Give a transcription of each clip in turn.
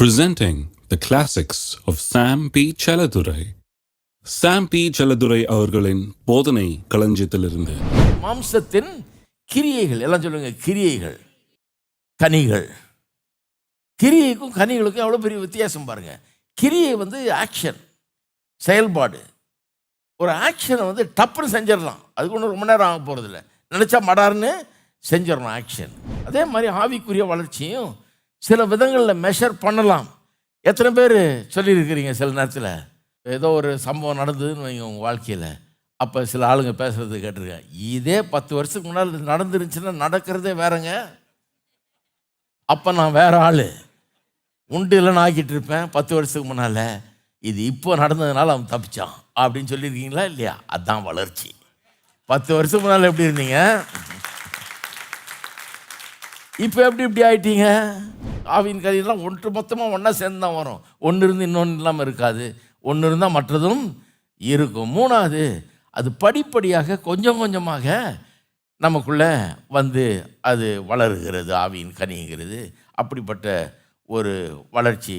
presenting the classics of Sam P. Chaladurai. Sam P. Chaladurai அவர்களின் போதனை களஞ்சியத்திலிருந்து. மாம்சத்தின் கிரியைகள் எல்லாம் சொல்லுங்க கிரியைகள் கனிகள். கிரியைக்கும் கனிகளுக்கும் எவ்வளோ பெரிய வித்தியாசம் பாருங்க. கிரியை வந்து ஆக்ஷன் செயல்பாடு. ஒரு ஆக்ஷனை வந்து டப்புன்னு செஞ்சிடலாம். அதுக்கு ஒன்றும் ரொம்ப நேரம் ஆக போகிறதில்ல நினச்சா மடார்னு செஞ்சிடணும் ஆக்ஷன் அதே மாதிரி ஆவிக்குரிய வளர்ச்சியும் சில விதங்களில் மெஷர் பண்ணலாம். எத்தனை பேர் சொல்லியிருக்கிறீங்க சில நேரத்தில்? ஏதோ ஒரு சம்பவம் நடந்ததுன்னு வைங்க உங்கள் வாழ்க்கையில். அப்போ சில ஆளுங்க பேசுகிறது கேட்டிருக்கேன் இதே பத்து வருஷத்துக்கு முன்னால் நடந்துருந்துச்சுன்னா நடக்கிறதே வேறங்க. அப்போ நான் வேற ஆள். உண்டு இல்லைன்னு ஆக்கிட்டு இருப்பேன் பத்து வருஷத்துக்கு முன்னால். இது இப்போ நடந்ததுனால அவன் தப்பிச்சான். அப்படின்னு சொல்லியிருக்கீங்களா இல்லையா? அதான் வளர்ச்சி. பத்து வருஷத்துக்கு முன்னால் எப்படி இருந்தீங்க? இப்போ எப்படி இப்படி ஆயிட்டீங்க? ஆவின் கதையெல்லாம் ஒன்று மொத்தமாக ஒன்றா சேர்ந்து தான் வரும். ஒன்று இருந்து இன்னொன்று இல்லாமல் இருக்காது. ஒன்று இருந்தால் மற்றதும் இருக்கும். மூணாவது அது படிப்படியாக கொஞ்சம் கொஞ்சமாக நமக்குள்ளே வந்து அது வளருகிறது ஆவியின் கனிங்கிறது. அப்படிப்பட்ட ஒரு வளர்ச்சி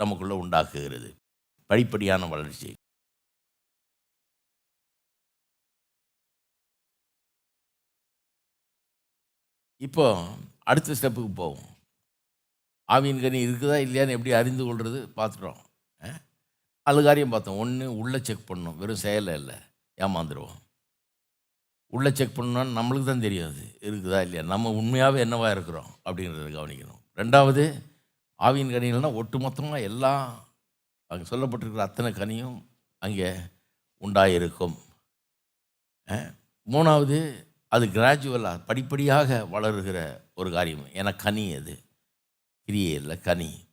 நமக்குள்ளே உண்டாக்குகிறது. படிப்படியான வளர்ச்சி. இப்போ அடுத்த ஸ்டெப்புக்கு போவோம். ஆவியின் கனி இருக்குதா இல்லையான்னு எப்படி அறிந்து கொள்வது பார்த்துட்டோம். அஹ்? காரியம் பார்த்தோம். ஒன்று உள்ளே செக் பண்ணணும். வெறும் செயலை இல்லை ஏமாந்துருவோம். உள்ளே செக் பண்ணணும்னா நம்மளுக்கு தான் தெரியும் அது இருக்குதா இல்லையா? நம்ம உண்மையாகவே என்னவா இருக்கிறோம் அப்படிங்கிறத கவனிக்கணும். ரெண்டாவது ஆவியின் கனிகள்னா ஒட்டுமொத்தமாக எல்லாம் அங்கே சொல்லப்பட்டிருக்கிற அத்தனை கனியும் அங்கே உண்டாயிருக்கும். மூணாவது அது கிராஜுவலாக படிப்படியாக வளருகிற ஒரு காரியம். ஏன்னா கனி அது. கிரியே இல்லை கனி.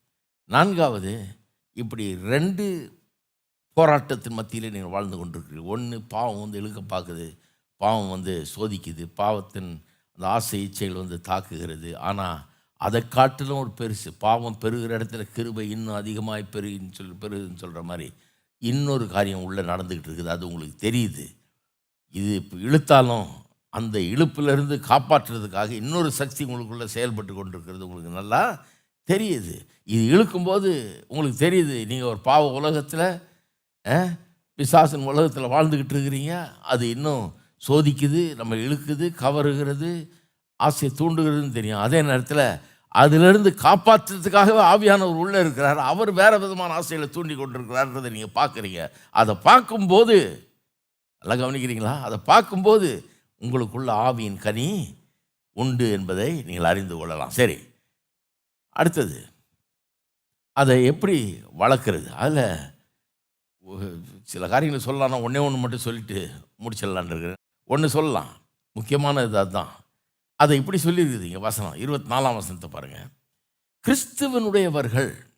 நான்காவது இப்படி ரெண்டு போராட்டத்தின் மத்தியில் நீங்கள் வாழ்ந்து கொண்டிருக்கிறீர்கள். ஒன்று பாவம் வந்து இழுக்க பார்க்குது. பாவம் வந்து சோதிக்குது. பாவத்தின் அந்த ஆசை இச்சைகள் வந்து தாக்குகிறது. ஆனால் அதை காட்டிலும் ஒரு பெருசு. பாவம் பெருகிற இடத்துல கிருபை இன்னும் அதிகமாக பெருகின்னு சொல் பெருகுன்னு சொல்கிற மாதிரி இன்னொரு காரியம் உள்ளே நடந்துக்கிட்டு இருக்குது. அது உங்களுக்கு தெரியுது. இது இப்போ இழுத்தாலும் அந்த இழுப்பிலிருந்து காப்பாற்றுறதுக்காக இன்னொரு சக்தி உங்களுக்குள்ளே செயல்பட்டு கொண்டிருக்கிறது. உங்களுக்கு நல்லா தெரியுது. இது இழுக்கும்போது உங்களுக்கு தெரியுது நீங்கள் ஒரு பாவ உலகத்தில் பிசாசன் உலகத்தில் வாழ்ந்துக்கிட்டு இருக்கிறீங்க. அது இன்னும் சோதிக்குது நம்ம இழுக்குது கவருகிறது ஆசையை தூண்டுகிறதுன்னு தெரியும். அதே நேரத்தில் அதிலிருந்து காப்பாற்றுறதுக்காகவே ஆவியானவர் உள்ளே இருக்கிறார். அவர் வேறு விதமான ஆசையில் தூண்டி கொண்டிருக்கிறார்ன்றதை நீங்கள் பார்க்குறீங்க. அதை பார்க்கும்போது நல்லா கவனிக்கிறீங்களா? அதை பார்க்கும்போது உங்களுக்குள்ள ஆவியின் கனி உண்டு என்பதை நீங்கள் அறிந்து கொள்ளலாம். சரி. அடுத்தது. அதை எப்படி வளர்க்குறது? அதில் சில காரியங்கள் சொல்லலாம். ஒன்றே ஒன்று மட்டும் சொல்லிட்டு முடிச்சிடலான் இருக்கிறேன். ஒன்று சொல்லலாம். முக்கியமானது அதுதான். அதை இப்படி சொல்லியிருக்குதுங்க வசனம். இருபத்தி நாலாம் வசனத்தை பாருங்கள் கிறிஸ்துவனுடையவர்கள்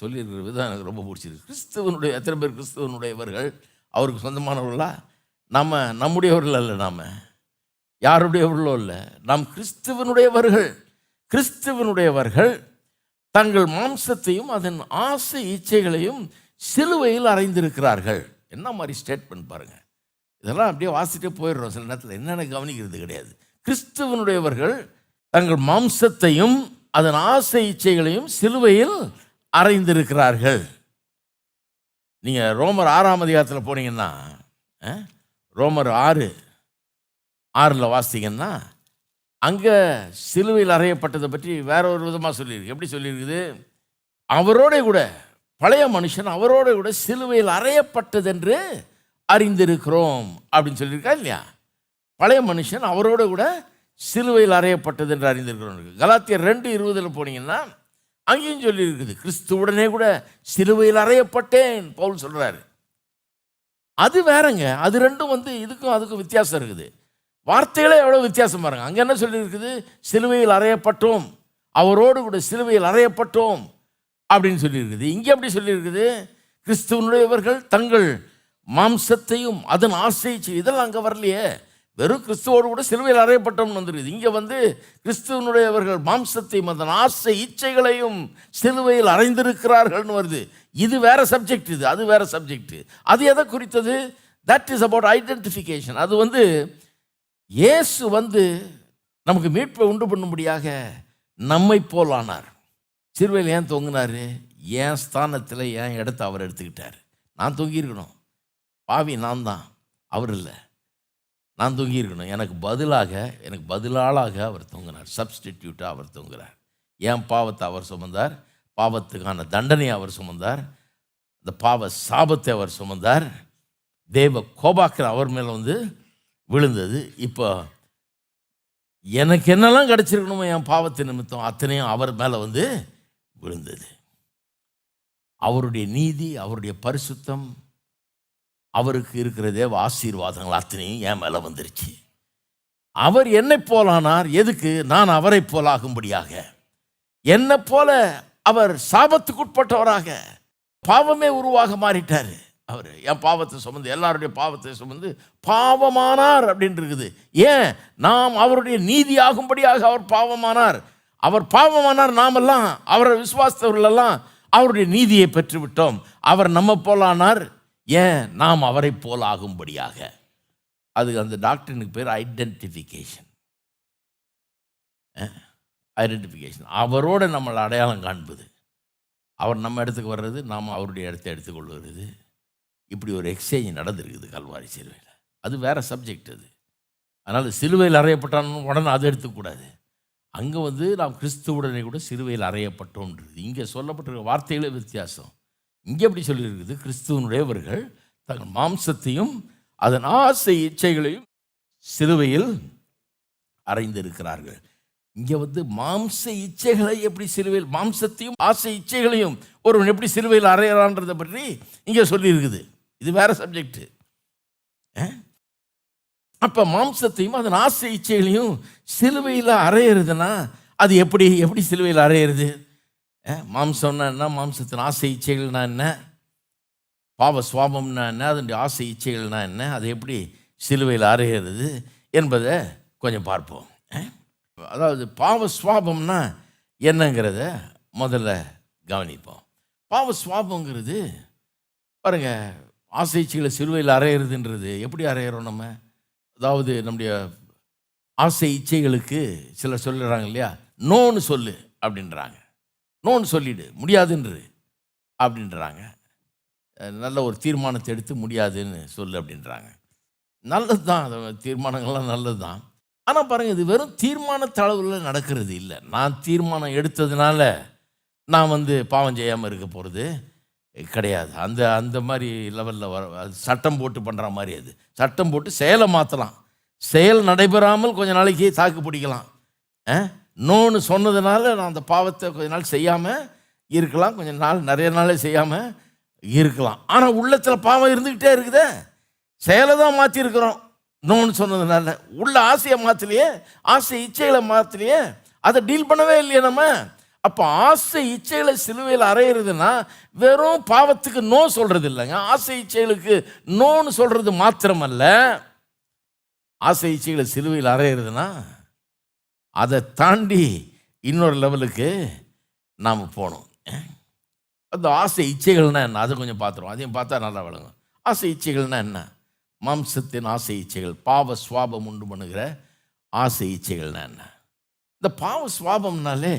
சொல்லியிருக்கிற விதம் எனக்கு ரொம்ப பிடிச்சிருக்கு. கிறிஸ்துவனுடைய எத்தனை பேர் கிறிஸ்துவனுடையவர்கள்? அவருக்கு சொந்தமானவர்களா? நம்ம நம்முடையவர்கள் அல்ல நாம். யாருடையவர்களோ இல்லை. நாம் கிறிஸ்துவனுடையவர்கள். கிறிஸ்துவனுடையவர்கள் தங்கள் மாம்சத்தையும் அதன் ஆசை இச்சைகளையும் சிலுவையில் அறைந்திருக்கிறார்கள். என்ன மாதிரி ஸ்டேட்மெண்ட் பாருங்கள் இதெல்லாம் அப்படியே வாசிட்டே போயிடுறோம் சில நேரத்தில். என்னென்ன கவனிக்கிறது கிடையாது. கிறிஸ்துவனுடையவர்கள் தங்கள் மாம்சத்தையும் அதன் ஆசை இச்சைகளையும் சிலுவையில் அறைந்திருக்கிறார்கள். நீங்கள் ரோமர் ஆறாம் அதிகாரத்தில் போனீங்கன்னா ரோமர் ஆறு ஆறில் வாசித்தீங்கன்னா அங்கே சிலுவையில் அறையப்பட்டதை பற்றி வேற ஒரு விதமாக சொல்லியிருக்கு. எப்படி சொல்லியிருக்குது? அவரோட கூட பழைய மனுஷன் அவரோட கூட சிலுவையில் அறையப்பட்டதென்று அறிந்திருக்கிறோம் அப்படின்னு சொல்லியிருக்கா இல்லையா? பழைய மனுஷன் அவரோட கூட சிலுவையில் அறையப்பட்டது என்று அறிந்திருக்கிறோம். கலாத்தியர் ரெண்டு இருபதில் போனீங்கன்னா அங்கேயும் சொல்லியிருக்குது கிறிஸ்துவுடனே கூட சிலுவையில் அறையப்பட்டேன் பவுல் சொல்கிறாரு அது வேறங்க. அது ரெண்டும் வந்து இதுக்கும் அதுக்கும் வித்தியாசம் இருக்குது. வார்த்தைகளே எவ்வளோ வித்தியாசம் பாருங்கள் அங்கே என்ன சொல்லியிருக்குது? சிலுவையில் அறையப்பட்டோம். அவரோடு கூட சிலுவையில் அறையப்பட்டோம் அப்படின்னு சொல்லியிருக்குது. இங்கே எப்படி சொல்லியிருக்குது? கிறிஸ்துவனுடையவர்கள் தங்கள் மாம்சத்தையும் அதன் ஆசை இதெல்லாம் அங்கே வரலையே. வெறும் கிறிஸ்துவோடு கூட சிலுவையில் அறையப்பட்டோம்னு வந்துருக்குது. இங்கே வந்து கிறிஸ்துவனுடையவர்கள் மாம்சத்தையும் அதன் ஆசை இச்சைகளையும் சிலுவையில் அறைந்திருக்கிறார்கள்னு வருது. இது வேற சப்ஜெக்ட் இது அது வேற சப்ஜெக்ட் அது எதை குறித்தது? தட் இஸ் அபவுட் ஐடென்டிஃபிகேஷன் அது வந்து இயேசு வந்து நமக்கு மீட்பை உண்டு பண்ணும்படியாக நம்மை போலானார் சிறுவையில் ஏன் தொங்குனாரு? என் ஸ்தானத்தில் என் இடத்த அவர் எடுத்துக்கிட்டார்? நான் தொங்கியிருக்கணும். பாவி நான் தான். அவர் இல்லை. நான் தொங்கியிருக்கணும். எனக்கு பதிலாக எனக்கு பதிலாளாக அவர் தொங்கினார். சப்ஸ்டிடியூட்டாக அவர் தொங்குகிறார் என் பாவத்தை அவர் சுமந்தார்? பாவத்துக்கான தண்டனையை அவர் சுமந்தார். அந்த பாவ சாபத்தை அவர் சுமந்தார். தேவ கோபாக்கர் அவர் மேலே வந்து விழுந்தது. இப்போ எனக்கு என்னெல்லாம் கிடச்சிருக்கணுமோ என் பாவத்தை நிமித்தம் அத்தனையும் அவர் மேலே வந்து விழுந்தது. அவருடைய நீதி அவருடைய பரிசுத்தம் அவருக்கு இருக்கிற தேவ ஆசீர்வாதங்கள் அத்தனையும் என் மேலே வந்துருச்சு. அவர் என்னை போலானார்? எதுக்கு? நான் அவரை போலாகும்படியாக. என்னை போல அவர் சாபத்துக்குட்பட்டவராக பாவமே உருவாக மாறிட்டார். அவர் என் பாவத்தை சுமந்து எல்லாருடைய பாவத்தை சுமந்து பாவமானார் அப்படின்னு இருக்குது ஏன்? நாம் அவருடைய நீதி ஆகும்படியாக அவர் பாவமானார். அவர் பாவமானார் நாமெல்லாம் அவரை விசுவாசித்தவர்களெல்லாம் அவருடைய நீதியை பெற்றுவிட்டோம். அவர் நம்ம போலானார். ஏன்? நாம் அவரை போல் ஆகும்படியாக. அது அந்த டாக்டருக்கு பேர் ஐடென்டிஃபிகேஷன். ஐடென்டிஃபிகேஷன் அவரோட நம்மளை அடையாளம் காண்பது. அவர் நம்ம இடத்துக்கு வர்றது நாம் அவருடைய இடத்த எடுத்துக்கொள்வது. இப்படி ஒரு எக்ஸ்சேஞ்ச் நடந்திருக்குது கல்வாரி சிலுவையில். அது வேறு சப்ஜெக்ட் அது. அதனால் சிலுவையில் அறையப்பட்டான்னு உடனே அதை எடுத்துக்கூடாது. அங்கே வந்து நாம் கிறிஸ்துவுடனே கூட சிலுவையில் அறையப்பட்டோன்றது. இங்கே சொல்லப்பட்டிருக்க வார்த்தைகளே வித்தியாசம். இங்கே எப்படி சொல்லியிருக்குது? கிறிஸ்துவனுடையவர்கள் தங்கள் மாம்சத்தையும் அதன் ஆசை இச்சைகளையும் சிலுவையில் அறைந்திருக்கிறார்கள். இங்கே வந்து மாம்ச இச்சைகளை எப்படி சிலுவையில் மாம்சத்தையும் ஆசை இச்சைகளையும் ஒருவன் எப்படி சிலுவையில் அறையறான்றதை பற்றி இங்கே சொல்லியிருக்குது. இது வேறு சப்ஜெக்டு அப்போ மாம்சத்தையும் அதன் ஆசை இச்சைகளையும் சிலுவையில் அறையிறதுனா அது எப்படி எப்படி சிலுவையில் அறையிறது? மாம்சம்னா என்ன? மாம்சத்தின் ஆசை இச்சைகள்னா என்ன? பாவ சுவாபம்னா என்ன? அதனுடைய ஆசை இச்சைகள்னா என்ன? அது எப்படி சிலுவையில் அறையிறது என்பதை கொஞ்சம் பார்ப்போம். அஹ். அதாவது பாவ சுவாபம்னா என்னங்கிறத முதல்ல கவனிப்போம். பாவ சுவாபங்கிறது பாருங்கள் ஆசை இச்சைகளை அரையிறதுன்றது எப்படி அரையிறோம் நம்ம? அதாவது நம்முடைய ஆசை இச்சைகளுக்கு சிலர் சொல்லுறாங்க இல்லையா? நோன்னு சொல்லு அப்படின்றாங்க. நோன்னு சொல்லிடு முடியாதுன்று அப்படின்றாங்க. நல்ல ஒரு தீர்மானத்தை எடுத்து முடியாதுன்னு சொல்லு அப்படின்றாங்க. நல்லது தான் தீர்மானங்கள்லாம் நல்லது தான் ஆனால் பாருங்கள் இது வெறும் தீர்மான தளவில் நடக்கிறது இல்லை. நான் தீர்மானம் எடுத்ததுனால நான் வந்து பாவம் செய்யாமல் இருக்க போகிறது கிடையாது. அந்த அந்த மாதிரி லெவலில் வர அது சட்டம் போட்டு பண்ணுற மாதிரி அது. சட்டம் போட்டு செயலை மாற்றலாம் செயல் நடைபெறாமல் கொஞ்ச நாளைக்கு தாக்கு பிடிக்கலாம். நோன்னு சொன்னதுனால நான் அந்த பாவத்தை கொஞ்ச நாள் செய்யாமல் இருக்கலாம். கொஞ்ச நாள் நிறைய நாளே செய்யாமல் இருக்கலாம். ஆனால் உள்ளத்தில் பாவம் இருந்துக்கிட்டே இருக்குதே. செயலை தான் மாற்றிருக்கிறோம் நோன்னு சொன்னதுனால உள்ள ஆசையை மாற்றலையே ஆசை இச்சைகளை மாற்றலையே அதை டீல் பண்ணவே இல்லையே நம்ம. அப்போ ஆசை இச்சைகளை சிலுவையில் அறையிறதுனா வெறும் பாவத்துக்கு நோ சொல்கிறது இல்லைங்க ஆசை இச்சைகளுக்கு நோன்னு சொல்கிறது மாத்திரமல்ல. ஆசை இச்சைகளை சிலுவையில் அறையிறதுனா அதை தாண்டி இன்னொரு லெவலுக்கு நாம் போகணும். அந்த ஆசை இச்சைகள்னால் என்ன? அதை கொஞ்சம் பார்த்துருவோம். அதையும் பார்த்தா நல்லா விளங்கும். ஆசை இச்சைகள்னால் என்ன? மாம்சத்தின் ஆசை இச்சைகள் பாவ சுவாபம் உண்டு பண்ணுகிற ஆசை இச்சைகள்னா என்ன? இந்த பாவ சுவாபம்னாலே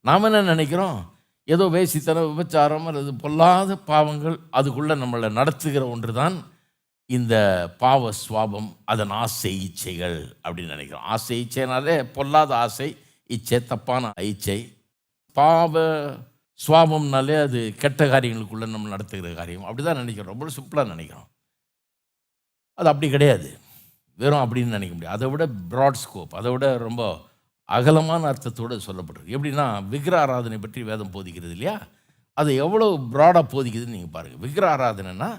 நாம் என்ன நினைக்கிறோம்? ஏதோ வேசித்தனம் விபச்சாரம் அல்லது பொல்லாத பாவங்கள் அதுக்குள்ளே நம்மளை நடத்துகிற ஒன்று தான் இந்த பாவ சுவாபம் அதன் ஆசை இச்சைகள் அப்படின்னு நினைக்கிறோம். ஆசை இச்சைனாலே பொல்லாத ஆசை இச்சை தப்பான இச்சை. பாவ சுவாபம்னாலே அது கெட்ட காரியங்களுக்குள்ளே நம்ம நடத்துகிற காரியம். அப்படி தான் நினைக்கிறோம். ரொம்ப சிம்பிளாக நினைக்கிறோம். அது அப்படி கிடையாது. வெறும் அப்படின்னு நினைக்க முடியாது. அதை விட ப்ராட் ஸ்கோப் அதை விட ரொம்ப அகலமான அர்த்தத்தோடு சொல்லப்பட்டிருக்கு. எப்படின்னா விக்கிர ஆராதனை பற்றி வேதம் போதிக்கிறது இல்லையா? அது எவ்வளோ ப்ராடாக போதிக்குதுன்னு நீங்கள் பாருங்கள் விக்கிர ஆராதனைனா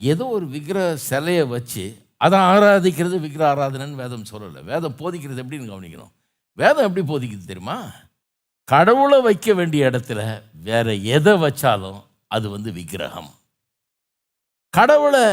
ஏதோ ஒரு விக்கிர சிலையை வச்சு அதை ஆராதிக்கிறது விக்கிர ஆராதனைன்னு வேதம் சொல்லலை. வேதம் போதிக்கிறது எப்படின்னு கவனிக்கணும். வேதம் எப்படி போதிக்குது தெரியுமா? கடவுளை வைக்க வேண்டிய இடத்துல வேற எதை வச்சாலும் அது வந்து விக்கிரகம். கடவுளை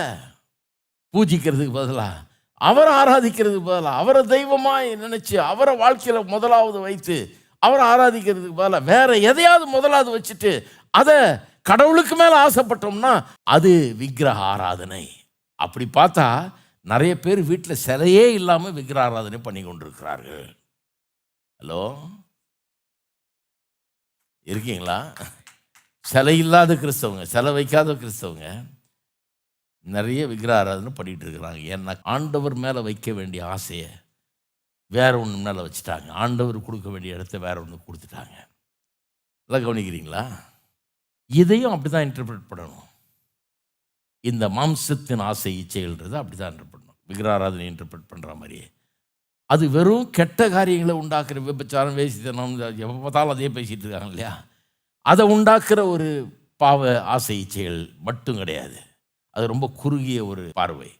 பூஜிக்கிறதுக்கு பதிலாக அவரை ஆராதிக்கிறதுக்கு பதிலாக அவரை தெய்வமாக நினச்சி அவரை வாழ்க்கையில் முதலாவது வைத்து அவரை ஆராதிக்கிறதுக்கு பதிலாக வேறு எதையாவது முதலாவது வச்சுட்டு அதை கடவுளுக்கு மேலே ஆசைப்பட்டோம்னா அது விக்கிரக ஆராதனை. அப்படி பார்த்தா நிறைய பேர் வீட்டில் சிலையே இல்லாமல் விக்கிர ஆராதனை பண்ணி கொண்டிருக்கிறார்கள். ஹலோ? இருக்கீங்களா? சிலை இல்லாத கிறிஸ்தவங்க சிலை வைக்காத கிறிஸ்தவங்க. நிறைய விக்கிர ஆராதனை இருக்கிறாங்க. ஏன்னா ஆண்டவர் மேலே வைக்க வேண்டிய ஆசையை வேற ஒன்று மேலே வச்சுட்டாங்க. ஆண்டவர் கொடுக்க வேண்டிய இடத்த வேற ஒன்று கொடுத்துட்டாங்க. அதெல்லாம் கவனிக்கிறீங்களா? இதையும் அப்படி தான் இன்டர்பிரட் பண்ணணும். இந்த மாம்சத்தின் ஆசை இச்சைகள்ன்றது அப்படி தான் இன்டர்பிரட் பண்ணணும். விக்கிராராதனை இன்டர்பிரட் பண்ணுற மாதிரியே. அது வெறும் கெட்ட காரியங்களை உண்டாக்குற விபச்சாரம் வேசித்தனம் எப்போ பார்த்தாலும் அதே பேசிகிட்டு இருக்காங்க இல்லையா? அதை உண்டாக்குற ஒரு பாவ ஆசை இச்சைகள் மட்டும் கிடையாது. அது ரொம்ப குறுகிய ஒரு பார்வை.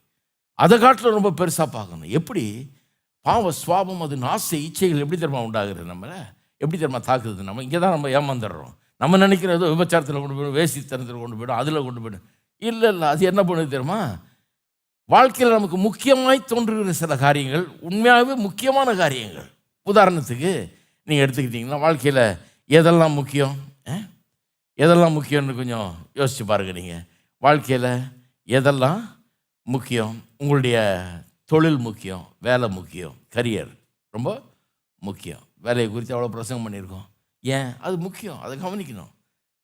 அதை காட்டில் ரொம்ப பெருசாக பார்க்கணும். எப்படி? பாவ சுவாபம் அது நாசை இச்சைகள் எப்படி தெரியுமா உண்டாகுது நம்மளை? எப்படி தெரியுமா தாக்குது நம்ம? இங்கே தான் நம்ம ஏமாந்துடுறோம். நம்ம நினைக்கிறது விபச்சாரத்தில் கொண்டு போயிடும் வேசித்தனத்தில் கொண்டு போயிடும் அதில் கொண்டு போயிடும். இல்லை இல்லை அது என்ன பண்ணுது தெரியுமா? வாழ்க்கையில் நமக்கு முக்கியமாய் தோன்றுகிற சில காரியங்கள் உண்மையாகவே முக்கியமான காரியங்கள். உதாரணத்துக்கு நீங்கள் எடுத்துக்கிட்டிங்கன்னா வாழ்க்கையில் எதெல்லாம் முக்கியம்? ஆ? எதெல்லாம் முக்கியம்னு கொஞ்சம் யோசித்து பாருங்க நீங்கள் வாழ்க்கையில் எதெல்லாம் முக்கியம்? உங்களுடைய தொழில் முக்கியம் வேலை முக்கியம் கரியர் ரொம்ப முக்கியம். வேலையை குறித்து அவ்வளோ பிரசங்கம் பண்ணியிருக்கோம். ஏன்? அது முக்கியம். அதை கவனிக்கணும்.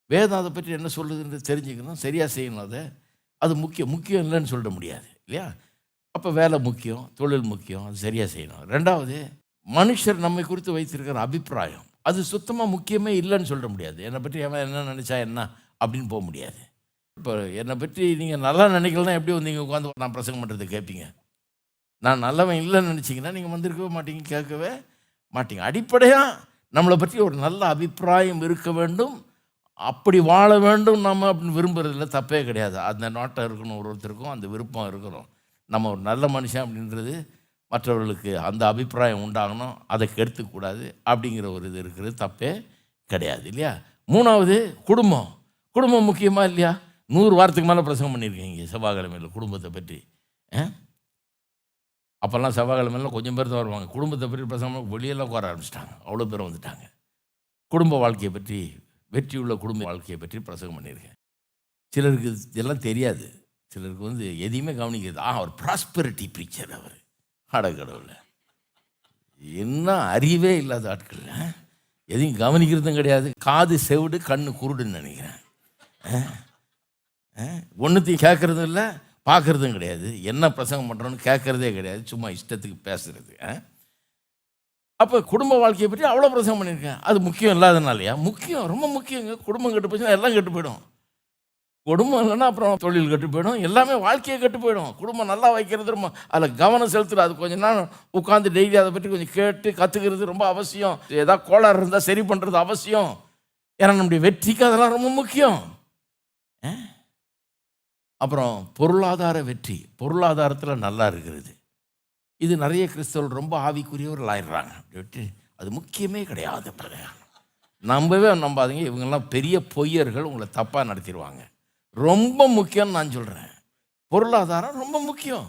வேதம் அதை பற்றி என்ன சொல்லுதுன்னு தெரிஞ்சுக்கணும். சரியாக செய்யணும் அதை. அது முக்கியம். முக்கியம் இல்லைன்னு சொல்ல முடியாது. இல்லையா? அப்போ வேலை முக்கியம் தொழில் முக்கியம் அது சரியாக செய்யணும். ரெண்டாவது மனுஷர் நம்மை குறித்து வைத்திருக்கிற அபிப்பிராயம். அது சுத்தமாக முக்கியமே இல்லைன்னு சொல்ல முடியாது. என்னை பற்றி அவன் என்ன நினச்சா என்ன? அப்படின்னு போக முடியாது. இப்போ என்னை பற்றி நீங்கள் நல்லா நினைக்கலன்னா எப்படி வந்து நீங்கள் உட்காந்து நான் பிரசங்கம் பண்ணுறது கேட்பீங்க? நான் நல்லவன் இல்லைன்னு நினச்சிங்கன்னா நீங்கள் வந்திருக்கவே மாட்டீங்க கேட்கவே மாட்டீங்க. அடிப்படையாக நம்மளை பற்றி ஒரு நல்ல அபிப்பிராயம் இருக்க வேண்டும். அப்படி வாழ வேண்டும் நம்ம அப்படின்னு விரும்புகிறதுல தப்பே கிடையாது. அந்த நோட்டம் இருக்கணும் ஒரு ஒருத்தருக்கும் அந்த விருப்பம் இருக்கணும். நம்ம ஒரு நல்ல மனுஷன் அப்படின்றது மற்றவர்களுக்கு அந்த அபிப்பிராயம் உண்டாகணும். அதை கெடுத்துக்கூடாது அப்படிங்கிற ஒரு இது இருக்கிறது தப்பே கிடையாது இல்லையா? மூணாவது குடும்பம். குடும்பம் முக்கியமாக இல்லையா? நூறு வாரத்துக்கு மேலே பிரசங்கம் பண்ணியிருக்கீங்க செவ்வாய்க்கிழமையில் குடும்பத்தை பற்றி. ஆ? அப்போல்லாம் செவ்வாய்க்கிழமையில் கொஞ்சம் பேர் தான் வருவாங்க. குடும்பத்தை பற்றி பிரசங்கம் வெளியெல்லாம் உட்கார ஆரம்பிச்சிட்டாங்க. அவ்வளோ பேர் வந்துட்டாங்க. குடும்ப வாழ்க்கையை பற்றி வெற்றியுள்ள குடும்ப வாழ்க்கையை பற்றி பிரசங்கம் பண்ணியிருக்கேன். சிலருக்கு இதெல்லாம் தெரியாது. சிலருக்கு வந்து எதையுமே கவனிக்கிறது. ஆ அவர் ப்ராஸ்பெரிட்டி ப்ரீச்சர் அவர். அடக்கடவுல என்ன அறிவே இல்லாத ஆட்கள் ஆ? எதையும் கவனிக்கிறதும் கிடையாது. காது செவிடு கண்ணு குருடுன்னு நினைக்கிறேன். ஒன்றுத்தையும் கேட்குறதும் இல்லை பார்க்குறதும் கிடையாது. என்ன பிரசங்கம் பண்ணுறோன்னு கேட்குறதே கிடையாது. சும்மா இஷ்டத்துக்கு பேசுகிறது அப்போ குடும்ப வாழ்க்கையை பற்றி அவ்வளோ பிரசங்கம் பண்ணியிருக்கேன். அது முக்கியம் இல்லாதனாலையா? முக்கியம் ரொம்ப முக்கியங்க. குடும்பம் கெட்டு போச்சுன்னா எல்லாம் கெட்டு போயிடும். குடும்பம் இல்லைன்னா அப்புறம் தொழில் கெட்டு போயிடும். எல்லாமே வாழ்க்கையை கெட்டு போயிடும். குடும்பம் நல்லா வைக்கிறது ரொம்ப அதில் கவனம் செலுத்துறது. அது கொஞ்சம் நாள் உட்காந்து டெய்லி அதை பற்றி கொஞ்சம் கேட்டு கற்றுக்கிறது ரொம்ப அவசியம். ஏதாவது கோளாறு இருந்தால் சரி பண்ணுறது அவசியம். ஏன்னா நம்முடைய வெற்றிக்கு அதெல்லாம் ரொம்ப முக்கியம். ஆ? அப்புறம் பொருளாதார வெற்றி. பொருளாதாரத்தில் நல்லா இருக்கிறது. இது நிறைய கிறிஸ்தவர்கள் ரொம்ப ஆவிக்குரியவர்கள் ஆயிடுறாங்க. வெற்றி. அது முக்கியமே கிடையாது நம்பவே நம்பாதீங்க. இவங்கெல்லாம் பெரிய பொய்யர்கள் உங்களை தப்பாக நடத்திடுவாங்க. ரொம்ப முக்கியம்னு நான் சொல்கிறேன் பொருளாதாரம் ரொம்ப முக்கியம்.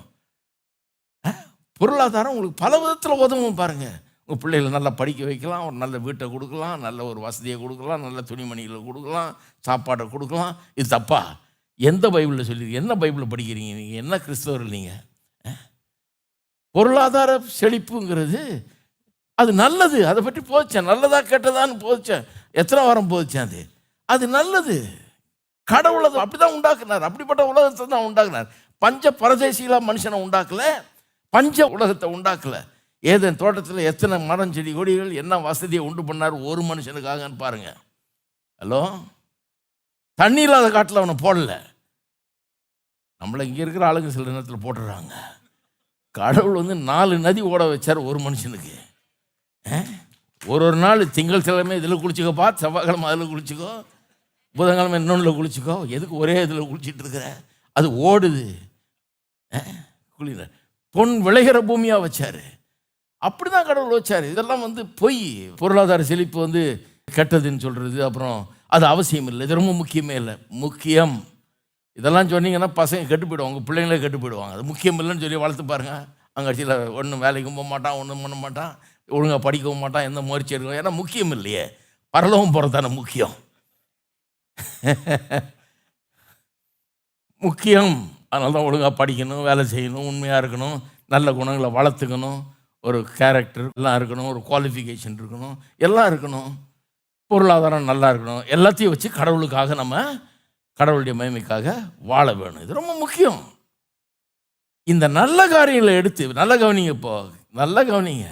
பொருளாதாரம் உங்களுக்கு பல விதத்தில் உதவும் பாருங்கள் உங்கள் பிள்ளைகளை நல்லா படிக்க வைக்கலாம் ஒரு நல்ல வீட்டை கொடுக்கலாம் நல்ல ஒரு வசதியை கொடுக்கலாம் நல்ல துணிமணிகளை கொடுக்கலாம் சாப்பாடை கொடுக்கலாம். இது தப்பா? எந்த பைபிளில் சொல்லி என்ன பைபிளில் படிக்கிறீங்க நீங்கள் என்ன கிறிஸ்தவர்கள் நீங்கள் பொருளாதார செழிப்புங்கிறது அது நல்லது. அதை பற்றி போதிச்சேன். நல்லதா கெட்டதான்னு போதிச்சேன். எத்தனை வாரம் போச்சேன் அது? அது நல்லது. கடவுள் அப்படி தான் உண்டாக்குனார். அப்படிப்பட்ட உலகத்தை தான் உண்டாக்குனார். பஞ்ச பரதேசிகளா மனுஷனை உண்டாக்கல. பஞ்ச உலகத்தை உண்டாக்கல. ஏதேன் தோட்டத்தில் எத்தனை மரம் செடி கொடிகள் என்ன வசதியை உண்டு பண்ணார் ஒரு மனுஷனுக்காகன்னு பாருங்கள் ஹலோ? தண்ணி இல்லாத காட்டில் அவனை போடல. நம்மளை இங்கே இருக்கிற ஆளுங்க சில நேரத்தில் போட்டுடுறாங்க கடவுள் வந்து நாலு நதி ஓட வச்சார் ஒரு மனுஷனுக்கு. ஒரு ஒரு நாள் திங்கள் கிழமை இதில் குளிச்சுக்கப்பா செவ்வாய்க்கிழமை அதில் குளிச்சுக்கோ புதன்கிழமை இன்னொன்றில் குளிச்சுக்கோ எதுக்கு ஒரே இதில் குளிச்சிட்டு இருக்கிற? அது ஓடுது. குளிர. பொன் விளைகிற பூமியாக வச்சார். அப்படி தான் கடவுள் வச்சார். இதெல்லாம் வந்து பொய். பொருளாதார செழிப்பு வந்து கெட்டதுன்னு சொல்கிறது அப்புறம் அது அவசியம் இல்லை இது ரொம்ப முக்கியமே இல்லை. முக்கியம். இதெல்லாம் சொன்னீங்கன்னா பசங்க கெட்டு போயிடுவாங்க. உங்கள் பிள்ளைங்களே கெட்டு போயிடுவாங்க. அது முக்கியம் இல்லைன்னு சொல்லி வளர்த்து பாருங்கள் அங்கே கட்சியில் ஒன்றும் வேலைக்கும் போக மாட்டான் ஒன்றும் பண்ண மாட்டான் ஒழுங்காக படிக்கவும் மாட்டான் எந்த முயற்சி எடுக்கும் ஏன்னா முக்கியம் இல்லையே. பரலவும் போகிறது தானே முக்கியம். முக்கியம். அதனால தான் ஒழுங்காக படிக்கணும் வேலை செய்யணும் உண்மையாக இருக்கணும் நல்ல குணங்களை வளர்த்துக்கணும். ஒரு கேரக்டர் எல்லாம் இருக்கணும் ஒரு குவாலிஃபிகேஷன் இருக்கணும் எல்லாம் இருக்கணும். பொருளாதாரம் நல்லா இருக்கணும். எல்லாத்தையும் வச்சு கடவுளுக்காக நம்ம கடவுளுடைய மகிமைக்காக வாழ வேணும். இது ரொம்ப முக்கியம். இந்த நல்ல காரியங்களை எடுத்து நல்ல கவனிங்க இப்போ. நல்ல கவனிங்க.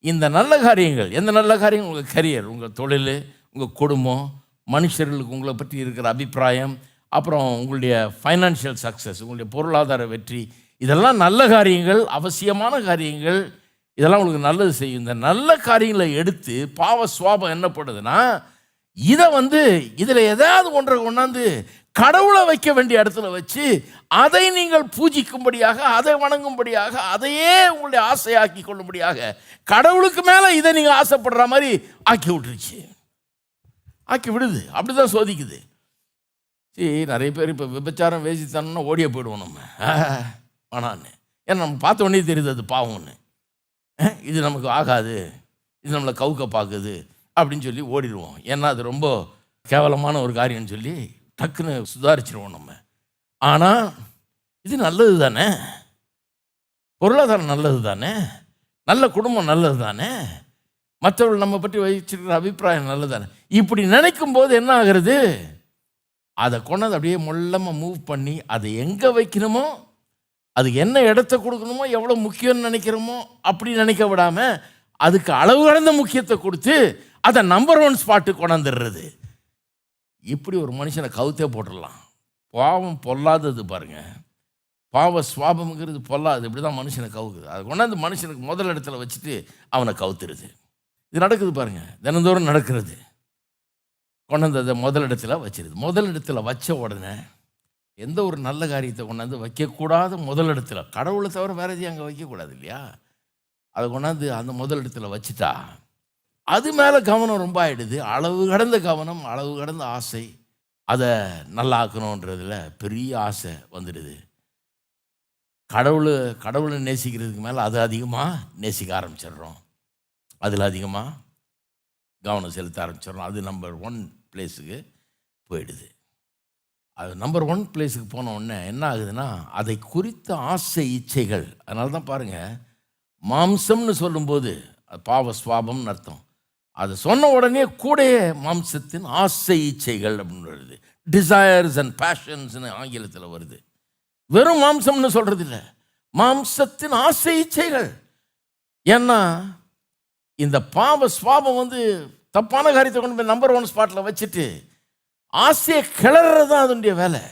இந்த நல்ல காரியங்கள் எந்த நல்ல காரியங்கள் உங்கள் கரியர் உங்கள் தொழில் உங்கள் குடும்பம் மனுஷர்களுக்கு உங்களை பற்றி இருக்கிற அபிப்பிராயம் அப்புறம் உங்களுடைய ஃபைனான்ஷியல் சக்ஸஸ் உங்களுடைய பொருளாதார வெற்றி. இதெல்லாம் நல்ல காரியங்கள் அவசியமான காரியங்கள். இதெல்லாம் உங்களுக்கு நல்லது செய்யும். இந்த நல்ல காரியங்களை எடுத்து பாவ சுவாபம் என்ன பண்ணுதுன்னா இதை வந்து இதில் ஏதாவது ஒன்றை கொண்டாந்து கடவுளை வைக்க வேண்டிய இடத்துல வச்சு அதை நீங்கள் பூஜிக்கும்படியாக அதை வணங்கும்படியாக அதையே உங்களுடைய ஆசையாக்கி கொள்ளும்படியாக கடவுளுக்கு மேலே இதை நீங்கள் ஆசைப்படுற மாதிரி ஆக்கி விட்டுருச்சு. ஆக்கி விடுது. அப்படி தான் சோதிக்குது. சரி நிறைய பேர் இப்போ விபச்சாரம் வேசித்தனம்னா ஓடியே போயிடுவோம் நம்ம. வேணான்னு ஏன்னா நம்ம பார்த்த உடனே தெரியுது அது பாவம்னு. இது நமக்கு ஆகாது. இது நம்மளை கவுக்க பார்க்குது. அப்படின்னு சொல்லி ஓடிடுவோம். ஏன்னா அது ரொம்ப கேவலமான ஒரு காரியம்னு சொல்லி டக்குன்னு சுதாரிச்சிருவோம் நம்ம. ஆனால் இது நல்லது தானே? பொருளாதாரம் நல்லது தானே? நல்ல குடும்பம் நல்லது தானே? மற்றவர்கள் நம்ம பற்றி வச்சிருக்கிற அபிப்பிராயம் நல்லது தானே? இப்படி நினைக்கும் போது என்ன ஆகுறது? அதை கொண்டாந்து அப்படியே மொல்லமாக மூவ் பண்ணி அதை எங்கே வைக்கணுமோ அது என்ன இடத்த கொடுக்கணுமோ எவ்வளோ முக்கியம்னு நினைக்கிறோமோ அப்படி நினைக்க விடாமல் அதுக்கு அளவு கடந்த முக்கியத்தை கொடுத்து அதை நம்பர் ஒன் ஸ்பாட்டுக்கு கொண்டாந்துடுறது. இப்படி ஒரு மனுஷனை கவுத்தே போட்டுடலாம். பாவம் பொல்லாதது பாருங்கள் பாவ சுவாபம்ங்கிறது பொல்லாது. இப்படி தான் மனுஷனை கவுக்குது. அது கொண்டாந்து மனுஷனுக்கு முதல் இடத்துல வச்சுட்டு அவனை கவுத்துருது. இது நடக்குது பாருங்கள் தினந்தோறும் நடக்கிறது. கொண்டாந்து அதை முதல் இடத்துல வச்சிருது. முதல் இடத்துல வச்ச உடனே எந்த ஒரு நல்ல காரியத்தை கொண்டாந்து வைக்கக்கூடாத முதல் இடத்துல. கடவுளை தவிர வேறு எதையும் அங்கே வைக்கக்கூடாது இல்லையா? அதை கொண்டாந்து அந்த முதல் இடத்துல வச்சுட்டா அது மேலே கவனம் ரொம்ப ஆகிடுது அளவு கடந்த கவனம் அளவு கடந்த ஆசை அதை நல்லா ஆக்கணுன்றதுல பெரிய ஆசை வந்துடுது. கடவுள் கடவுளை நேசிக்கிறதுக்கு மேலே அது அதிகமாக நேசிக்க ஆரம்பிச்சிடுறோம். அதில் அதிகமாக கவனம் செலுத்த ஆரம்பிச்சிடுறோம். அது நம்பர் ஒன் பிளேஸுக்கு போயிடுது. அது நம்பர் ஒன் பிளேஸுக்கு போன உடனே என்ன ஆகுதுன்னா அதை குறித்த ஆசை இச்சைகள் அதனால தான் பாருங்கள் மாம்சம்னு சொல்லும்போது அது பாவ சுவாபம்னு அர்த்தம். அது சொன்ன உடனே கூட மாம்சத்தின் ஆசை இச்சைகள் அப்படின்னு வருது. டிசையர்ஸ் அண்ட் பேஷன்ஸ்னு ஆங்கிலத்தில் வருது. வெறும் மாம்சம்னு சொல்கிறது இல்லை மாம்சத்தின் ஆசை இச்சைகள். ஏன்னா இந்த பாவ சுவாபம் வந்து தப்பான காரியத்தை கொண்டு போய் நம்பர் ஒன் ஸ்பாட்டில் வச்சுட்டு ஆசையை கிளறது தான் அதனுடைய வேலை.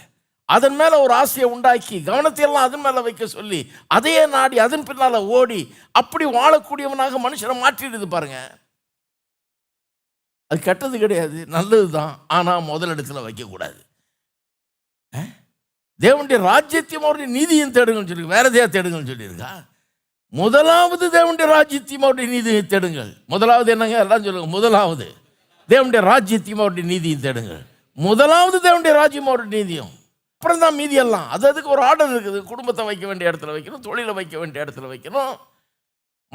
அதன் மேலே ஒரு ஆசையை உண்டாக்கி கவனத்தை எல்லாம் அதன் மேலே வைக்க சொல்லி அதையே நாடி அதன் பின்னால் ஓடி அப்படி வாழக்கூடியவனாக மனுஷனை மாற்றிடுது பாருங்கள் அது கெட்டது கிடையாது நல்லது தான். ஆனால் முதல் இடத்துல வைக்கக்கூடாது. தேவனுடைய ராஜ்யத்தையும் அவருடைய நீதியும் தேடுங்கன்னு சொல்லி வேற எதையா தேடுங்கன்னு சொல்லியிருக்கா? முதலாவது தேவனுடைய ராஜ்யத்தையும் அவருடைய நீதியை தேடுங்கள். முதலாவது என்னங்க? எல்லாம் சொல்லுங்க முதலாவது. தேவனுடைய ராஜ்யத்தையும் அவருடைய நீதியும் தேடுங்கள். முதலாவது தேவனுடைய ராஜ்யம் அவருடைய நீதியும். அப்புறம் தான் மீதி எல்லாம். அது அதுக்கு ஒரு ஆர்டர் இருக்குது. குடும்பத்தை வைக்க வேண்டிய இடத்துல வைக்கணும் தொழிலை வைக்க வேண்டிய இடத்துல வைக்கணும்.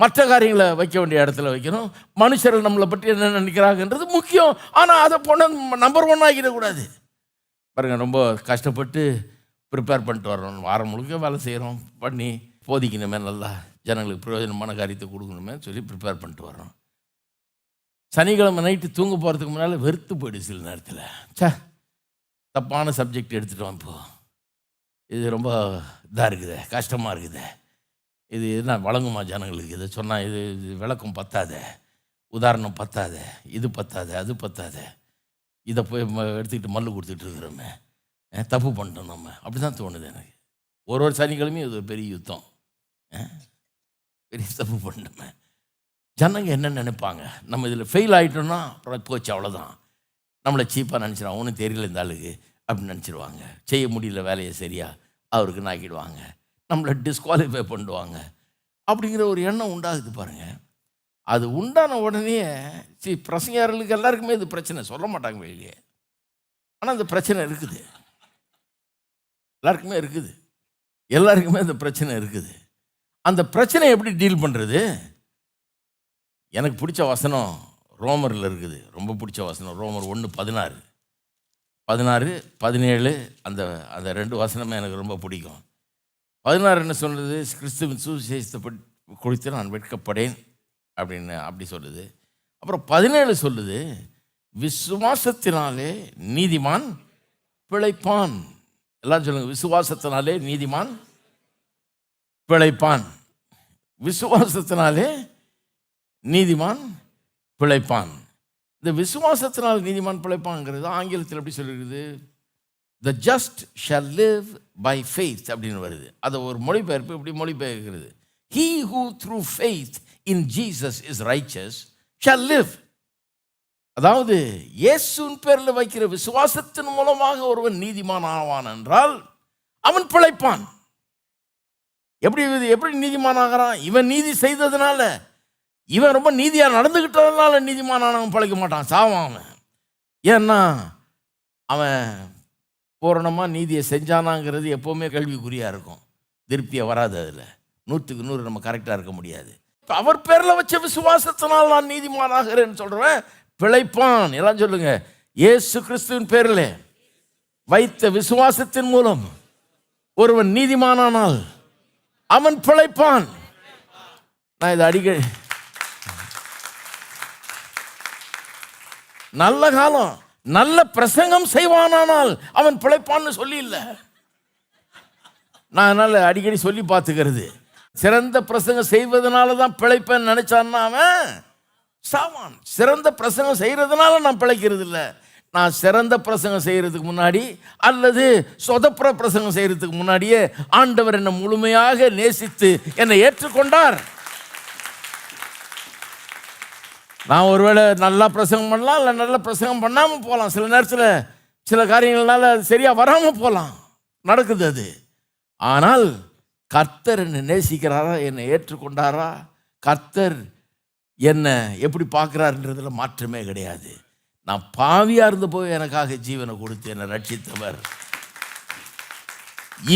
மற்ற காரியங்களை வைக்க வேண்டிய இடத்துல வைக்கணும். மனுஷர்கள் நம்மளை பற்றி என்ன நினைக்கிறாங்கன்றது முக்கியம். ஆனால் அதை போன நம்பர் ஒன் ஆகிடக்கூடாது. பாருங்கள் ரொம்ப கஷ்டப்பட்டு ப்ரிப்பேர் பண்ணிட்டு வரணும். வாரம் முழுக்க வேலை செய்கிறோம் பண்ணி போதிக்கணுமே நல்லா. ஜனங்களுக்கு பிரயோஜனமான காரியத்தை கொடுக்கணுமே சொல்லி ப்ரிப்பேர் பண்ணிட்டு வரோம் சனிக்கிழமை நைட்டு தூங்க போகிறதுக்கு முன்னால் வெறுத்து போயிடுது சில நேரத்தில். சே தப்பான சப்ஜெக்ட் எடுத்துகிட்டு இப்போ. இது ரொம்ப இதாக இருக்குது கஷ்டமாக இருக்குது. இது என்ன வழங்குமா ஜனங்களுக்கு? இதை சொன்னால் இது இது விளக்கம் பத்தாதே. உதாரணம் பத்தாதே. இது பத்தாதே அது பத்தாதே. இதை போய் ம- எடுத்துக்கிட்டு மல்லு கொடுத்துட்டு இருக்கிறோமே. தப்பு பண்ணிட்டோம் நம்ம. அப்படி தான் தோணுது எனக்கு. ஒரு ஒரு சனிக்கிழமையும் இது ஒரு பெரிய யுத்தம். பெரிய தப்பு பண்ணிட்டோமே. ஜனங்க என்ன நினைப்பாங்க? நம்ம இதில் ஃபெயில் ஆகிட்டோம்னா அப்புறம் போச்சு அவ்வளோதான் நம்மளை சீப்பாக நினச்சிடுவாங்க ஒன்றும் தெரியல இந்த ஆளுக்கு. அப்படின்னு நினச்சிடுவாங்க செய்ய முடியல வேலையை சரியா. அவருக்கு நாக்கிடுவாங்க. நம்மளை டிஸ்குவாலிஃபை பண்ணுவாங்க. அப்படிங்கிற ஒரு எண்ணம் உண்டாகுது பாருங்கள் அது உண்டான உடனே சி பிரசங்காரர்களுக்கு எல்லாருக்குமே இது பிரச்சனை. சொல்ல மாட்டாங்க வெளியே. ஆனால் அந்த பிரச்சனை இருக்குது. எல்லாருக்குமே இருக்குது. எல்லாருக்குமே அந்த பிரச்சனை இருக்குது. அந்த பிரச்சனையை எப்படி டீல் பண்ணுறது எனக்கு பிடிச்ச வசனம் ரோமரில் இருக்குது. ரொம்ப பிடிச்ச வசனம். ரோமர் ஒன்று பதினாறு. பதினாறு பதினேழு அந்த அந்த ரெண்டு வசனமே எனக்கு ரொம்ப பிடிக்கும். பதினாறு என்ன சொல்கிறது கிறிஸ்துவின் சுவிசேஷத்தை குறித்து நான் வெட்கப்படேன் அப்படின்னு அப்படி சொல்லுது. அப்புறம் பதினேழு சொல்லுது விசுவாசத்தினாலே நீதிமான் பிழைப்பான். எல்லாம் சொல்லுங்கள் விசுவாசத்தினாலே நீதிமான் பிழைப்பான். விசுவாசத்தினாலே நீதிமான் பிழைப்பான். இந்த விசுவாசத்தினால் நீதிமான் பிழைப்பாங்கிறது ஆங்கிலத்தில் எப்படி சொல்லிருக்குது the just shall live by faith அப்படின்னு வருது. அதை ஒரு மொழிபெயர்ப்பு இப்படி மொழிபெயர்க்கிறது. He who through faith in Jesus is righteous shall live அதாவது இயேசுன் பேரில் வைக்கிற விசுவாசத்தின் மூலமாக ஒருவன் நீதிமான் ஆவான் என்றால் அவன் பிழைப்பான். எப்படி இது எப்படி நீதிமான் ஆகிறான்? இவன் நீதி செய்ததுனால இவன் ரொம்ப நீதியாக நடந்துக்கிட்டதுனால நீதிமானவன் பிழைக்க மாட்டான் சாவான் அவன். ஏன்னா அவன் பூரணமாக நீதியை செஞ்சானாங்கிறது எப்போவுமே கேள்விக்குறியாக இருக்கும். திருப்தியாக வராது அதில். நூற்றுக்கு நூறு நம்ம கரெக்டாக இருக்க முடியாது. இப்போ அவர் பேரில் வச்ச விசுவாசத்தினால் நான் நீதிமானாகிறேன்னு சொல்கிறேன் பிழைப்பான். எல்லாம் சொல்லுங்க. இயேசு கிறிஸ்துவின் பேரில் வைத்த விசுவாசத்தின் மூலம் ஒருவன் நீதிமானானால் அவன் பிழைப்பான். நான் இதை அடிக்கடி நல்ல காலம். நல்ல பிரசங்கம் செய்வானானால் அவன் பிழைப்பான்னு சொல்லி இல்லை நான் அதனால் அடிக்கடி சொல்லி பார்த்துக்கிறது. சிறந்த பிரசங்கம் செய்வதனால தான் பிழைப்பேன்னு நினைச்சான்னா அவன் சாவான். சிறந்த பிரசங்கம் செய்கிறதுனால நான் பிழைக்கிறது இல்லை. நான் சிறந்த பிரசங்கம் செய்கிறதுக்கு முன்னாடி அல்லது சொதப்புற பிரசங்கம் செய்கிறதுக்கு முன்னாடியே ஆண்டவர் என்னை முழுமையாக நேசித்து என்னை ஏற்றுக்கொண்டார். நான் ஒருவேளை நல்லா பிரசங்கம் பண்ணலாம் இல்லை நல்லா பிரசங்கம் பண்ணாமல் போகலாம் சில நேரத்தில் சில காரியங்கள்னால அது சரியாக வராமல் போகலாம் நடக்குது அது. ஆனால் கர்த்தர் என்னை நேசிக்கிறாரா? என்னை ஏற்றுக்கொண்டாரா? கர்த்தர் என்னை எப்படி பார்க்குறாருன்றதுல மாற்றமே கிடையாது. நான் பாவியாக இருந்த போய் எனக்காக ஜீவனை கொடுத்து என்னை ரட்சித்தவர்.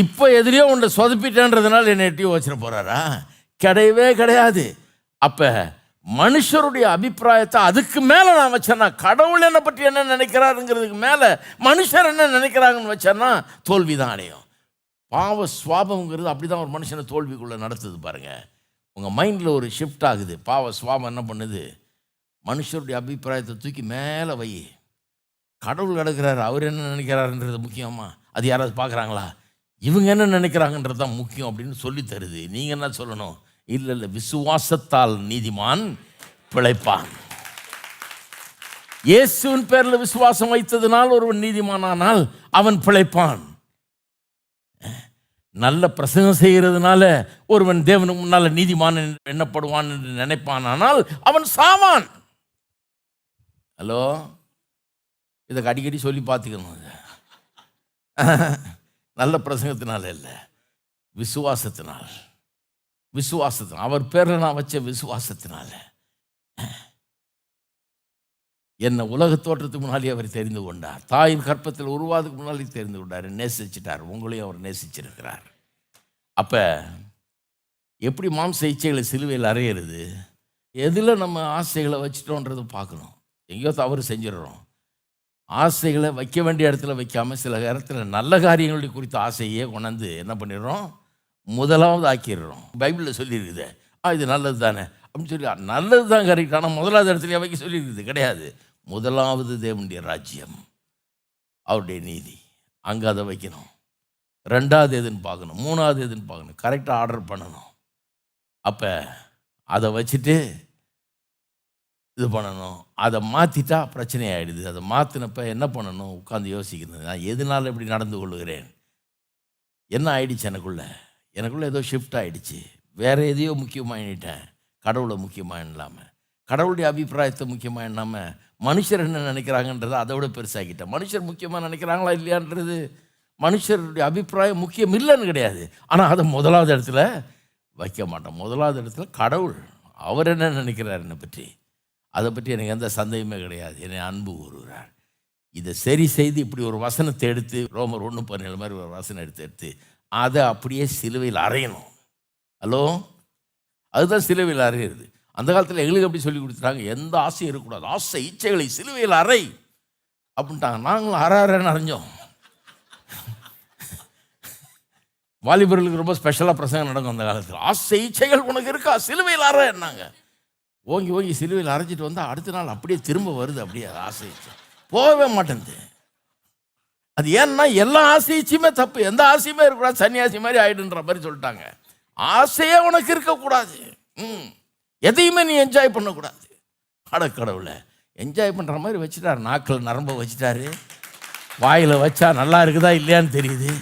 இப்போ எதிரியோ உன்னை சொதப்பிட்டேன்றதுனால என்னை எட்டி வச்சிட போகிறாரா கிடையவே கிடையாது. அப்போ மனுஷருடைய அபிப்பிராயத்தை அதுக்கு மேலே நான் வச்சேன்னா கடவுள் என்னை பற்றி என்ன நினைக்கிறாருங்கிறதுக்கு மேலே மனுஷர் என்ன நினைக்கிறாங்கன்னு வச்சேன்னா தோல்வி தான் அடையும். பாவ சுவாபம்ங்கிறது அப்படி தான் ஒரு மனுஷனை தோல்விக்குள்ளே நடத்துது பாருங்கள் உங்கள் மைண்டில் ஒரு ஷிஃப்ட் ஆகுது. பாவ சுவாபம் என்ன பண்ணுது? மனுஷருடைய அபிப்பிராயத்தை தூக்கி மேலே வை. கடவுள் கிடக்கிறாரு அவர் என்ன நினைக்கிறாருன்றது முக்கியமாக அது யாராவது பார்க்குறாங்களா? இவங்க என்ன நினைக்கிறாங்கன்றது தான் முக்கியம் அப்படின்னு சொல்லி தருது. நீங்கள் என்ன சொல்லணும்? இல்லை இல்லை விசுவாசத்தால் நீதிமான் பிழைப்பான். இயேசுவின் பேரில் விசுவாசம் வைத்ததினால் ஒருவன் நீதிமானானால் அவன் பிழைப்பான். நல்ல பிரசங்கம் செய்கிறதுனால ஒருவன் தேவனுக்கு முன்னால் நீதிமான் எண்ணப்படுவான் என்று நினைப்பானால் அவன் சாவான். ஹலோ? இதை அடிக்கடி சொல்லி பார்த்துக்கணும் நல்ல பிரசங்கத்தினால இல்லை விசுவாசத்தினால். விசுவாசத்தினால். அவர் பேரில் நான் வச்ச விசுவாசத்தினால. என்னை உலக தோற்றத்துக்கு முன்னாலே அவர் தெரிந்து கொண்டார். தாயின் கற்பத்தில் உருவாதுக்கு முன்னாலே தெரிந்து கொண்டார். நேசிச்சிட்டார். உங்களையும் அவர் நேசிச்சிருக்கிறார். அப்போ எப்படி மாம்ச இச்சைகளை சிலுவையில் அறையிறது? எதில் நம்ம ஆசைகளை வச்சிட்டோன்றதை பார்க்கணும். எங்கேயோ தவறு செஞ்சிடுறோம். ஆசைகளை வைக்க வேண்டிய இடத்துல வைக்காமல் சில இடத்துல நல்ல காரியங்களுடைய குறித்த ஆசையே கொண்டாந்து என்ன பண்ணிடுறோம்? முதலாவது ஆக்கிடுறோம் பைபிளில் சொல்லியிருக்குது. ஆ இது நல்லது தானே அப்படின்னு சொல்லி நல்லது தான் கரெக்ட். ஆனால் முதலாவது இடத்துல வைக்க சொல்லியிருக்குது. கிடையாது. முதலாவது தேவனுடைய ராஜ்யம் அவருடைய நீதி. அங்கே அதை வைக்கணும். ரெண்டாவது எதுன்னு பார்க்கணும். மூணாவது எதுன்னு பார்க்கணும். கரெக்டாக ஆர்டர் பண்ணணும். அப்போ அதை வச்சுட்டு இது பண்ணணும். அதை மாற்றிட்டா பிரச்சனை ஆகிடுது அதை மாற்றினப்ப என்ன பண்ணணும்? உட்காந்து யோசிக்கணும். நான் எதனால இப்படி நடந்து கொள்ளுகிறேன்? என்ன ஆயிடுச்சு எனக்குள்ளே? எனக்குள்ளே ஏதோ ஷிஃப்ட் ஆகிடுச்சு வேறு எதையோ முக்கியமாக எண்ணிட்டேன் கடவுளை முக்கியமாக இல்லாமல் கடவுளுடைய அபிப்பிராயத்தை முக்கியமாக எண்ணாமல் மனுஷர் என்ன நினைக்கிறாங்கன்றதை அதை விட பெருசாக்கிட்டேன். மனுஷர் முக்கியமாக நினைக்கிறாங்களா இல்லையான்றது மனுஷருடைய அபிப்பிராயம் முக்கியம் இல்லைன்னு கிடையாது. ஆனால் அதை முதலாவது இடத்துல வைக்க மாட்டோம் முதலாவது இடத்துல கடவுள் அவர் என்ன நினைக்கிறார் என்னை பற்றி? அதை பற்றி எனக்கு எந்த சந்தேகமே கிடையாது. என்னை அன்பு கூறுகிறார். இதை சரி செய்து இப்படி ஒரு வசனத்தை எடுத்து ரோமர் ஒன்று பதினேழு மாதிரி ஒரு வசனம் எடுத்து எடுத்து அதை அப்படியே சிலுவையில் அறையணும். ஹலோ? அதுதான் சிலுவையில் அறையிறது. அந்த காலத்தில் எங்களுக்கு அப்படி சொல்லி கொடுத்துட்டாங்க. எந்த ஆசையும் இருக்கக்கூடாது. ஆசை இச்சைகளை சிலுவையில் அறை அப்படின்ட்டாங்க. நாங்களும் அற அறன்னு அரைஞ்சோம். வாலிபர்களுக்கு ரொம்ப ஸ்பெஷலாக பிரசங்கம் நடக்கும் அந்த காலத்தில். ஆசை இச்சைகள் உனக்கு இருக்கா? சிலுவையில் அற என்னாங்க? ஓங்கி ஓங்கி சிலுவையில் அரைச்சிட்டு வந்தால் அடுத்த நாள் அப்படியே திரும்ப வருது அப்படியே அது ஆசைச்சு போகவே மாட்டேங்குது அது ஏன்னா எல்லா ஆசைச்சுமே தப்பு. எந்த ஆசையுமே இருக்கக்கூடாது. சன்னியாசி மாதிரி ஆயிடுன்ற மாதிரி சொல்லிட்டாங்க. ஆசையே உனக்கு இருக்கக்கூடாது. ம். எதையுமே நீ என்ஜாய் பண்ணக்கூடாது. அட கடவுளை. என்ஜாய் பண்ணுற மாதிரி வச்சுட்டாரு. நாக்கில் நரம்ப வச்சுட்டாரு. வாயில் வச்சா நல்லா இருக்குதா இல்லையான்னு தெரியுது.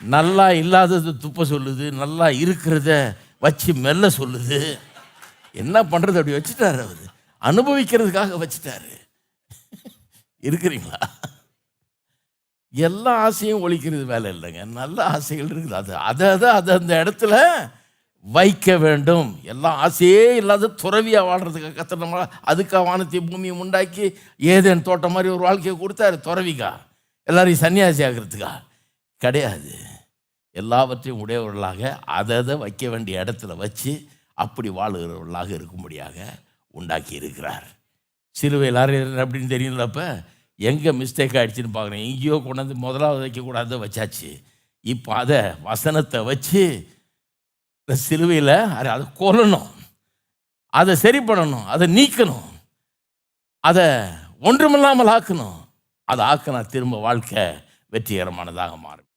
நல்லா இல்லாதது துப்ப சொல்லுது. நல்லா இருக்கிறத வச்சு மெல்ல சொல்லுது. என்ன பண்ணுறது அப்படி வச்சுட்டாரு அவர். அனுபவிக்கிறதுக்காக வச்சுட்டாரு. இருக்கிறீங்களா? எல்லா ஆசையும் ஒழிக்கிறது வேலை இல்லைங்க. நல்ல ஆசைகள் இருக்குது. அது அதை அதை அதை அந்த இடத்துல வைக்க வேண்டும். எல்லா ஆசையே இல்லாத துறவியாக வாழ்கிறதுக்காக கத்தனமா அதுக்காக வானத்தை பூமியை உண்டாக்கி ஏதேன் தோட்டம் மாதிரி ஒரு வாழ்க்கையை கொடுத்தாரு துறவிக்கா எல்லாரையும் சன்னியாசி ஆகிறதுக்கா? கிடையாது. எல்லாவற்றையும் உடையவர்களாக அதை அதை வைக்க வேண்டிய இடத்துல வச்சு அப்படி வாழுகிறவர்களாக இருக்கும்படியாக உண்டாக்கி இருக்கிறார். சிலுவையில் அறையிற அப்படின்னு தெரியலப்போ எங்கே மிஸ்டேக் ஆகிடுச்சின்னு பார்க்குறேன் எங்கேயோ கொண்டாந்து முதலாவது வைக்கக்கூடாது வச்சாச்சு. இப்போ அதை வசனத்தை வச்சு இந்த சிலுவையில் அதை கொல்லணும். அதை சரி பண்ணணும். அதை நீக்கணும். அதை ஒன்றுமில்லாமல் ஆக்கணும். அதை ஆக்கினா திரும்ப வாழ்க்கை வெற்றிகரமானதாக மாறும்.